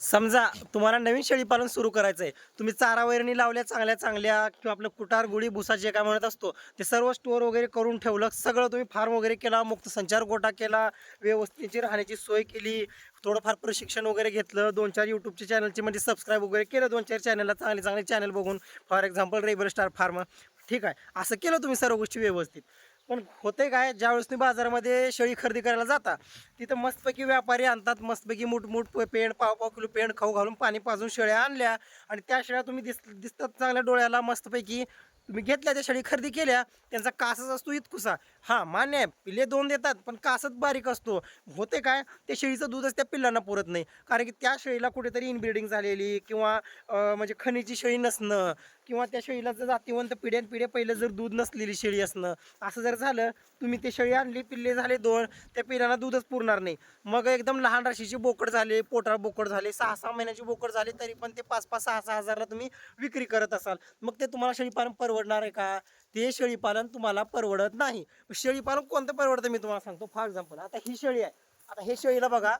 समजा तुम्हाला नवीन शेळीपालन सुरू करायचं आहे तुम्ही चारा वैरणी लावल्या चांगल्या चांगल्या किंवा आपलं कुटार गुळी भुसा जे काय म्हणत असतो ते सर्व स्टोअर वगैरे करून ठेवलं सगळं तुम्ही फार्म वगैरे केला मुक्त संचार गोटा केला व्यवस्थेची राहण्याची सोय केली थोडंफार प्रशिक्षण वगैरे घेतलं दोन चार यूट्यूबच्या चॅनलचे म्हणजे सबस्क्राईब वगैरे केलं दोन चार चॅनलला चांगले चांगले चॅनल बघून for example Rebel Star Farm ठीक आहे असं केलं तुम्ही सर्व गोष्टी व्यवस्थित. पण होते काय ज्यावेळेस तुम्ही बाजारामध्ये शेळी खरेदी करायला जाता तिथं मस्तपैकी व्यापारी आणतात मस्तपैकी मूठ पेंड पाव पाव किलो पेंड खाऊ घालून पाणी पाजून शेळ्या आणल्या आणि त्या शेळ्या तुम्ही दिस दिसतात चांगल्या डोळ्याला मस्तपैकी तुम्ही घेतल्या त्या शेळी खरेदी केल्या त्यांचा कासच असतो इतकुसा. हां मान्य आहे पिल्ले दोन देतात पण कासच बारीक असतो. होते काय त्या शेळीचं दूधच त्या पिल्लांना पुरत नाही. कारण की त्या शेळीला कुठेतरी इनब्रिडिंग झालेली किंवा म्हणजे खनिची शेळी नसणं किंवा त्या शेळीला जर जातीवंत पिढ्यान पिढ्या पहिलं जर दूध नसलेली शेळी असणं असं जर झालं तुम्ही ते शेळी आणली पिल्ले झाले दोन त्या पिल्लांना दूधच पुरणार नाही. मग एकदम लहान राशीचे बोकड झाले पोटाळ बोकड झाले सहा सहा महिन्याचे बोकड झाले तरी पण ते पाच पाच सहा सहा हजारला तुम्ही विक्री करत असाल. मग ते तुम्हाला शेळीपालन परवडणार आहे का? ते शेळीपालन तुम्हाला परवडत नाही. शेळीपालन कोणतं परवडतं मी तुम्हाला सांगतो? फॉर एक्झाम्पल आता ही शेळी आहे. आता हे शेळीला बघा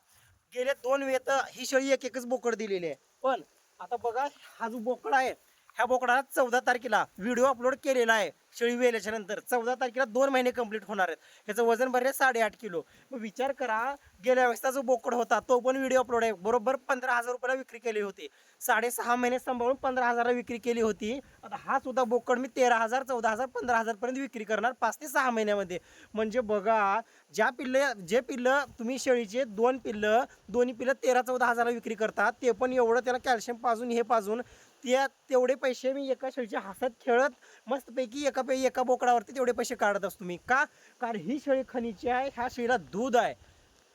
गेले दोन वेत ही शेळी एक एकच बोकड दिलेली आहे. पण आता बघा हा जो बोकड आहे ह्या बोकडाला चौदा तारखेला व्हिडिओ अपलोड केलेला आहे. शेळी वेल्याच्या नंतर चौदा तारखेला दोन महिने कंप्लीट होणार आहेत. ह्याचं वजन भरले साडेआठ किलो. मग विचार करा गेल्या वेळेसचा जो बोकड होता तो पण व्हिडिओ अपलोड आहे. बरोबर पंधरा हजार रुपयाला विक्री केली होती. साडेसहा महिने सांभाळून पंधरा हजारला विक्री केली होती. आता हा सुद्धा बोकड मी तेरा हजार चौदा हजार पंधरा हजारपर्यंत विक्री करणार पाच ते सहा महिन्यामध्ये. म्हणजे बघा ज्या पिल्लं जे पिल्लं तुम्ही शेळीचे दोन पिल्लं दोन्ही पिल्लं तेरा चौदा हजारला विक्री करतात ते पण एवढं त्याला कॅल्शियम पाजून हे पाजून त्या तेवढे पैसे मी एका शेळीच्या हसत खेळत मस्तपैकी एका पै एका बोकडावरती तेवढे पैसे काढत असतो मी. का? कारण ही शेळी खनिची आहे ह्या शेळीला दूध आहे.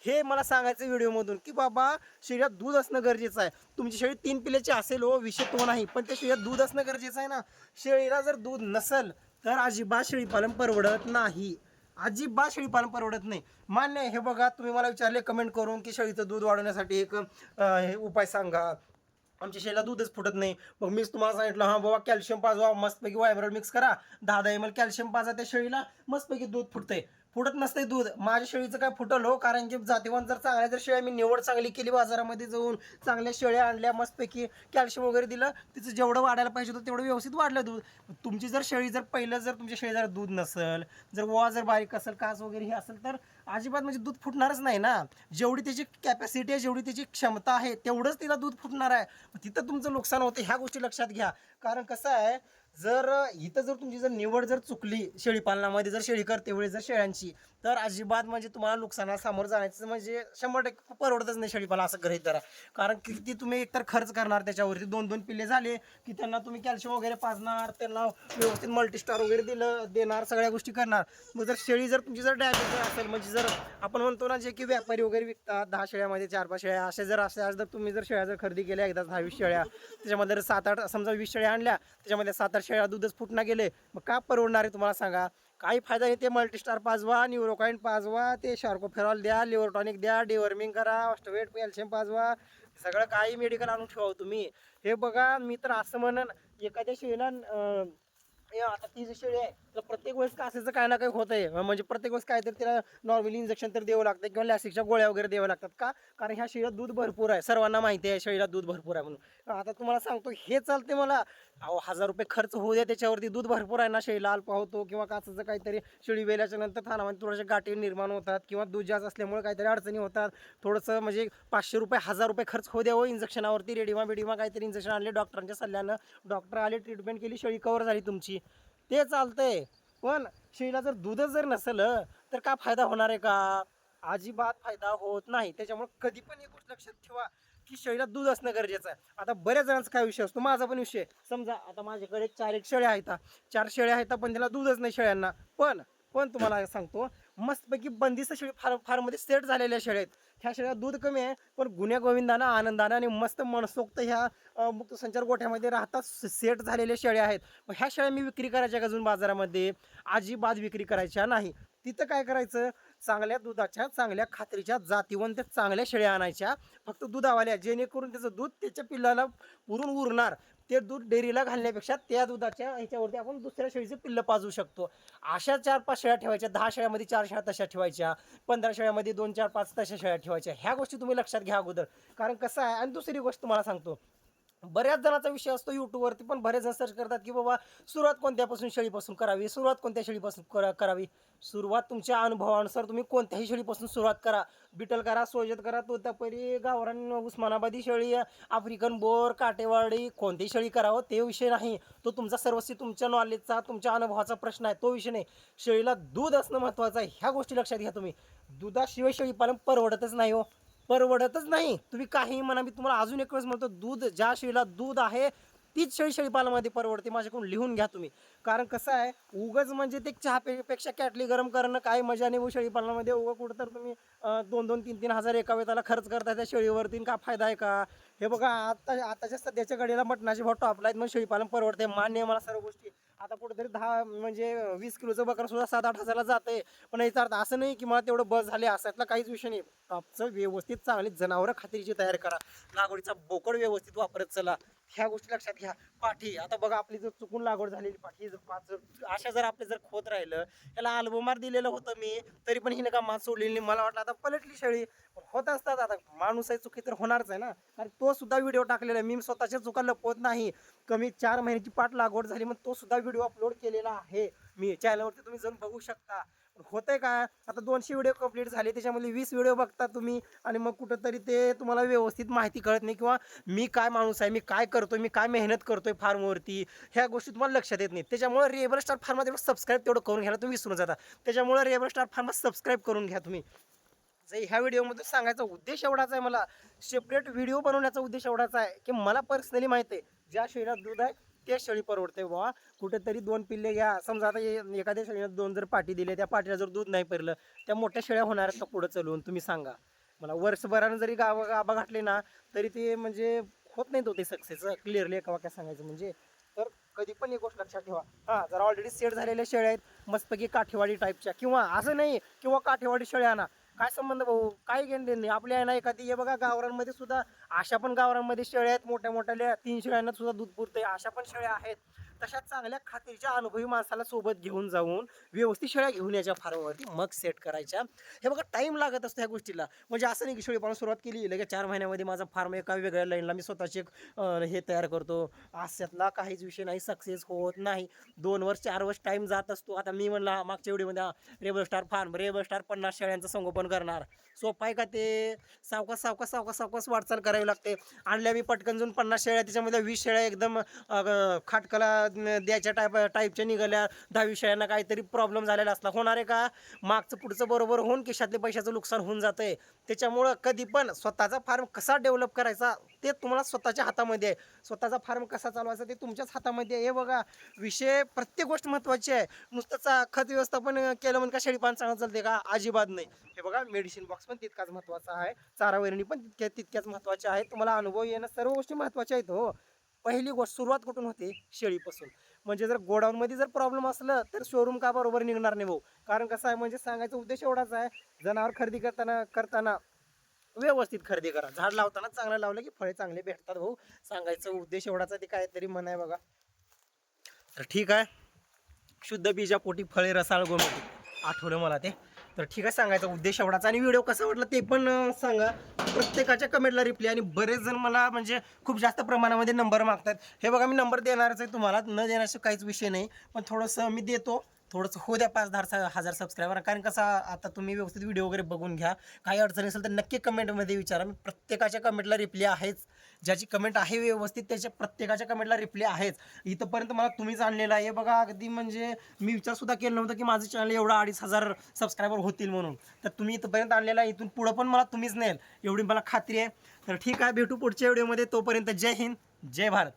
हे मला सांगायचं व्हिडिओमधून की बाबा शरीरात दूध असणं गरजेचं आहे. तुमची शेळी तीन पिल्याची असेल हो विषय तो नाही पण त्या शरीरात दूध असणं गरजेचं आहे ना. शेळीला जर दूध नसेल तर अजिबात शेळीपालन परवडत नाही. अजिबात शेळीपालन परवडत नाही. मान्य आहे हे बघा तुम्ही मला विचारले कमेंट करून की शेळीचं दूध वाढवण्यासाठी एक हे उपाय सांगा. आमच्या शेळीला दूधच फुटत नाही. मग मीच तुम्हाला सांगितलं हां बाबा कॅल्शियम पाजवा मस्तपैकी वायब्रल मिक्स करा. दहा दहा एम एल कॅल्शियम पाजा त्या शेळीला मस्तपैकी दूध फुटतंय. फुटत नसते दूध. माझ्या शेळीचं काय फुटल हो? कारण की जातीवान जर चांगल्या जर शेळ्या मी निवड चांगली केली बाजारामध्ये जाऊन चांगल्या शेळ्या आणल्या मस्तपैकी कॅल्शियम वगैरे दिलं तिचं जेवढं वाढायला पाहिजे होतं तेवढं व्यवस्थित वाढलं दूध. तुमची जर शेळी जर पहिलं जर तुमच्या शेळी जर दूध नसेल जर वा जर बारीक असेल कास वगैरे हे असेल तर अजिबात म्हणजे दूध फुटणारच नाही ना. जेवढी त्याची कॅपॅसिटी आहे जेवढी त्याची क्षमता आहे तेवढंच तिला दूध फुटणार आहे. तिथं तुमचं नुकसान होतं ह्या गोष्टी लक्षात घ्या. कारण कसं आहे जर इथं जर तुमची जर निवड जर चुकली शेळीपालनामध्ये जर शेळी करते वेळी जर शेळ्यांची तर अजिबात म्हणजे तुम्हाला नुकसानाला सामोरं जाण्याचं म्हणजे शंभर टक्के परवडतच नाही शेळीपाला असं गृहीत धरा. कारण किती तुम्ही एकतर खर्च करणार त्याच्यावरती. दोन दोन पिल्ले झाले की त्यांना तुम्ही कॅल्शियम वगैरे पाजणार त्यांना व्यवस्थित मल्टीस्टार वगैरे दिलं देणार सगळ्या गोष्टी करणार. मग जर शेळी जर तुमची जर डॅमेज असेल म्हणजे जर आपण म्हणतो ना जे की व्यापारी वगैरे विकतात दहा शेळ्यामध्ये चार पाच शेळ्या असे जर असे जर तुम्ही जर शेळ्या जर खरेदी केल्या एकदा दहा वीस शेळ्या त्याच्यामध्ये जर सात आठ समजा वीस शेळ्या आणल्या त्याच्यामध्ये सात आठ शेळ्या दूधच फुटणं गेले मग का परवडणार आहे तुम्हाला सांगा? काही फायदा नाही ते मल्टीस्टार पाजवा न्यूरोकाइन पाजवा ते शार्कोफेरॉल द्या लिव्हरटॉनिक द्या डिवर्मिंग करा ऑस्टोवेट कॅल्शियम पाजवा सगळं काही मेडिकल आणून ठेवा तुम्ही. हे बघा मी तर असं म्हणन एखाद्या शेळीला आता ती जी शेळी आहे तर प्रत्येक वेळेस कासेचं काय ना काही होत आहे म्हणजे प्रत्येक वेळेस काहीतरी तिला नॉर्मली इंजेक्शन तर द्यावं लागतं किंवा लॅसिकच्या गोळ्या वगैरे द्याव्या लागतात का? कारण ह्या शेळीला दूध भरपूर आहे. सर्वांना माहिती आहे शेळीला दूध भरपूर आहे म्हणून. आता तुम्हाला सांगतो हे चालते मला. अहो हजार रुपये खर्च होऊ द्या त्याच्यावरती दूध भरपूर आहे ना शेळीला अल्प होतो किंवा कासाचं काहीतरी शेळी वेल्याच्या नंतर थानामध्ये थोडेसे गाठी निर्माण होतात किंवा दूध जास्त असल्यामुळे काहीतरी अडचणी होतात. थोडंसं म्हणजे पाचशे रुपये हजार रुपये खर्च होऊ द्या इंजेक्शनावरती रेडिमा बिडिमा काहीतरी इंजेक्शन आणले डॉक्टरांच्या सल्ल्यानं. डॉक्टर आले ट्रीटमेंट केली शेळी कवर झाली तुमची. ते चालतंय. पण शेळीला जर दूधच जर नसेल तर काय फायदा होणार आहे का? अजिबात फायदा होत नाही. त्याच्यामुळे कधी पण एक गोष्ट लक्षात ठेवा की शेळीला दूध असणं गरजेचं आहे. आता बऱ्याच जणांचा काय विषय असतो? माझा पण विषय समजा आता माझ्याकडे चार एक शेळ्या आहेत. चार शेळ्या आहेत पण त्याला दूधच नाही शेळ्यांना. पण पण तुम्हाला सांगतो मस्तपैकी बंदिस्त शेळी फार फार्ममध्ये म्हणजे सेट झालेल्या शेळ्या आहेत. ह्या शेळ्या दूध कमी आहे पण गुन्ह्या गोविंदानं आनंदानं आणि मस्त मनसोक्त ह्या मुक्त संचार गोठ्यामध्ये राहतात सेट झालेल्या शेळ्या आहेत. मग ह्या शेळ्या मी विक्री करायच्या का अजून बाजारामध्ये? अजिबात विक्री करायच्या नाही. तिथं काय करायचं? चांगल्या दुधाच्या चांगल्या खात्रीच्या जातीवंत चांगल्या शेळ्या आणायच्या. फक्त दुधावाल्या जेणेकरून त्याचं दूध त्याच्या पिल्लाला पुरून उरणार. ते दूध डेअरीला घालण्यापेक्षा त्या दुधाच्या ह्याच्यावरती आपण दुसऱ्या शेळीचं पिल्लं पाजू शकतो. अशा चार पाच शेळ्या ठेवायच्या. दहा शेळ्यामध्ये चार शेळ्या तशा ठेवायच्या. पंधरा शेळ्यामध्ये दोन चार पाच तशा शेळ्या ठेवायच्या. ह्या गोष्टी तुम्ही लक्षात घ्या अगोदर. कारण कसं आहे आणि दुसरी गोष्ट तुम्हाला सांगतो. बऱ्याच जणांचा विषय असतो यूट्यूबवरती पण बरेच जण सर्च करतात की बाबा सुरुवात कोणत्यापासून शेळीपासून करावी? सुरुवात कोणत्या शेळीपासून करा करावी? सुरुवात तुमच्या अनुभवानुसार तुम्ही कोणत्याही शेळीपासून सुरुवात करा. बिटल करा सोजत करा तोतापरी गावरान उस्मानाबादी शेळी आफ्रिकन बोर काटेवाडी कोणतीही शेळी करावं ते विषय नाही. तो तुमचा सर्वस्वी तुमच्या नॉलेजचा तुमच्या अनुभवाचा प्रश्न आहे तो विषय नाही. शेळीला दूध असणं महत्त्वाचं आहे ह्या गोष्टी लक्षात घ्या तुम्ही. दुधाशिवाय शेळीपालन परवडतच नाही हो. परवडतच नाही. तुम्ही काही म्हणा मी तुम्हाला अजून एक वेळेस म्हणतो दूध ज्या शेळीला दूध आहे तीच शेळी शेळीपालामध्ये परवडते माझ्याकडून लिहून घ्या तुम्ही. कारण कसं आहे उगच म्हणजे ते चहा पेक्षा कॅटली गरम करणं काही मजा नाही हो शेळीपालनामध्ये उगं कुठं तर तुम्ही दोन दोन तीन तीन हजार एका वेळेला खर्च करता त्या शेळीवरती का फायदा आहे का? हे बघा आता आताच्या सध्याच्या घडीला मटणाचे भाव टॉपला आहेत मग शेळीपालन परवडते मान्य मला सर्व गोष्टी. आता कुठेतरी दहा म्हणजे वीस किलोचं बकर सुद्धा सात आठ हजारला जाते पण याचा अर्थ असं नाही की मला तेवढं बस झाले असायतला काहीच विषय नाही. टॉपचं व्यवस्थित चांगली जनावरं खात्रीची तयार करा. लागवडीचा बोकड व्यवस्थित वापरत चला. ह्या गोष्टी लक्षात घ्या. पाठी आता बघा आपली जर चुकून लागवड झालेली पाठी जर पाच जर अशा जर आपलं जर खोत राहिलं याला अल्बमार दिलेलं होतं मी तरी पण हिने का मात सोडलेली नाही. मला वाटलं आता पलटली शेळी. पण होत असतात आता. माणूस आहे चुकी तर होणारच आहे ना. कारण तो सुद्धा व्हिडिओ टाकलेला आहे. मी स्वतःच्या चुका लपवत नाही. कमी चार महिन्याची पाठ लागवड झाली मग तो सुद्धा व्हिडिओ अपलोड केलेला आहे. मी चॅनलवरती तुम्ही जाऊन बघू शकता. होतंय का? आता दोनशे व्हिडिओ कंप्लीट झाले त्याच्यामध्ये वीस व्हिडिओ बघता तुम्ही आणि मग कुठंतरी ते तुम्हाला व्यवस्थित माहिती कळत नाही किंवा मी काय माणूस आहे मी काय करतोय मी काय मेहनत करतोय फार्मवरती ह्या गोष्टी तुम्हाला लक्षात येत नाही त्याच्यामुळे रेबर स्टार फार्मा तेवढं सबस्क्राईब तेवढं करून घ्यायला तुम्ही विसरून जाता. त्याच्यामुळे रेबर स्टार फार्मा सबस्क्राईब करून घ्या तुम्ही. जे ह्या व्हिडिओमध्ये सांगायचा उद्देश एवढाच आहे मला सेपरेट व्हिडिओ बनवण्याचा उद्देश एवढाच आहे की मला पर्सनली माहिती आहे ज्या शरीरात दूध आहे ते शेळी परवडते बाबा कुठेतरी दोन पिल्ले घ्या. समजा आता ए- एखाद्या शेळीनं दोन जर पाठी दिले त्या पाठीला जर दूध नाही पडलं त्या मोठ्या शेळ्या होणार आहेत का पुढं चलून? तुम्ही सांगा. मला वर्षभरानं जरी गावा गाभा घातले ना तरी ते म्हणजे होत नाही तो हो ते सक्सेस क्लिअरली एका वाक्यात सांगायचं म्हणजे. तर कधी पण एक गोष्ट लक्षात ठेवा. हां जरा ऑलरेडी सेट झालेल्या शेळ्या आहेत. मस्तपैकी काठेवाडी टाईपच्या किंवा असं नाही किंवा काठेवाडी शेळ्या आणा. काय संबंध भाऊ? काय घेणं देणं? आपली आहे ना एखादी हे बघा गावरांमध्ये सुद्धा अशा पण गावरांमध्ये शेळ्या आहेत मोठ्या मोठ्या तीन शेळ्यांना सुद्धा दूध पुरते अशा पण शेळ्या आहेत. तशा चांगल्या खात्रीच्या अनुभवी माणसाला सोबत घेऊन जाऊन व्यवस्थित शेळ्या घेऊन याच्या फार्मवरती मग सेट करायच्या. हे बघा टाईम लागत असतो ह्या गोष्टीला. म्हणजे असं नाही की शेळीपालन सुरुवात केली लगेच चार महिन्यामध्ये माझा फार्म एका वेगळ्या लाईनला मी स्वतःचे हे तयार करतो. अशातला काहीच विषय नाही सक्सेस होत नाही. दोन वर्ष चार वर्ष टाईम जात असतो. आता मी म्हणला मागच्या व्हिडिओमध्ये Rebel Star Farm Rebel Star पन्नास शेळ्यांचं संगोपन करणार. सोपं आहे का ते? सावकास सावकास सावकास सावकास वाटचाल करावी लागते. आणल्या मी पटकन जाऊन पन्नास शेळ्या त्याच्यामध्ये वीस शेळ्या एकदम खाटकला द्यायच्या टाईप टाईपच्या निघाल्या दहा विषयांना काहीतरी प्रॉब्लेम झालेला असला. होणार आहे का? मागचं पुढचं बरोबर होऊन खिशातले पैशाचं नुकसान होऊन जातं आहे त्याच्यामुळं कधी पण स्वतःचा फार्म कसा डेव्हलप करायचा ते तुम्हाला स्वतःच्या हातामध्ये आहे. स्वतःचा फार्म कसा चालवायचा ते तुमच्याच हातामध्ये आहे. हे बघा विषय प्रत्येक गोष्ट महत्त्वाची आहे. नुसतंच खत व्यवस्थापन केलं म्हणजे का शेळीपान चांगलं चालते का? अजिबात नाही. हे बघा मेडिसिन बॉक्स पण तितकाच महत्त्वाचा आहे. चारा वैरणी पण तितक्या तितक्याच महत्त्वाच्या आहेत. तुम्हाला अनुभव येणं सर्व गोष्टी महत्त्वाच्या आहेत हो. पहिली गोष्ट सुरुवात कुठून होते? शेळीपासून. म्हणजे जर गोडाऊनमध्ये जर प्रॉब्लेम असलं तर शोरूम का बरोबर निघणार नाही भाऊ? कारण कसं आहे म्हणजे सांगायचा उद्देश एवढाच आहे जनावर खरेदी करताना करताना व्यवस्थित खरेदी करा. झाड लावताना चांगलं लावलं की फळे चांगले भेटतात भाऊ. सांगायचा उद्देश एवढाच आहे ते काहीतरी मन आहे बघा. तर ठीक आहे. शुद्ध बीजापोटी फळे रसाळ गोमटी आठवलं मला ते. तर ठीक आहे सांगायचा उद्देश एवढाच. आणि व्हिडिओ कसा वाटला ते पण सांगा. प्रत्येकाच्या कमेंटला रिप्लाय आणि बरेच जण मला म्हणजे खूप जास्त प्रमाणामध्ये नंबर मागतात हे बघा मी नंबर देणारच आहे तुम्हाला. न देण्याचा काहीच विषय नाही. पण थोडंसं मी देतो. थोडंसं हो द्या पाच दहा हजार सबस्क्रायबर कारण कसं आता तुम्ही व्यवस्थित व्हिडिओ वगैरे बघून घ्या. काही अडचण असेल तर नक्की कमेंटमध्ये विचारा. मी प्रत्येकाच्या कमेंटला रिप्लाय आहेच. ज्याची कमेंट आहे व्यवस्थित त्याच्या प्रत्येकाच्या कमेंटला रिप्लाय आहेच. इथंपर्यंत मला तुम्हीच आणलेला आहे. बघा अगदी म्हणजे मी विचार सुद्धा केला नव्हता की माझं चॅनल एवढा अडीच हजार सबस्क्रायबर होतील म्हणून. तर तुम्ही इथंपर्यंत आणलेला आहे. इथून पुढं पण मला तुम्हीच नेल. एवढी मला खात्री आहे. तर ठीक आहे भेटू पुढच्या व्हिडिओमध्ये तोपर्यंत जय हिंद जय भारत.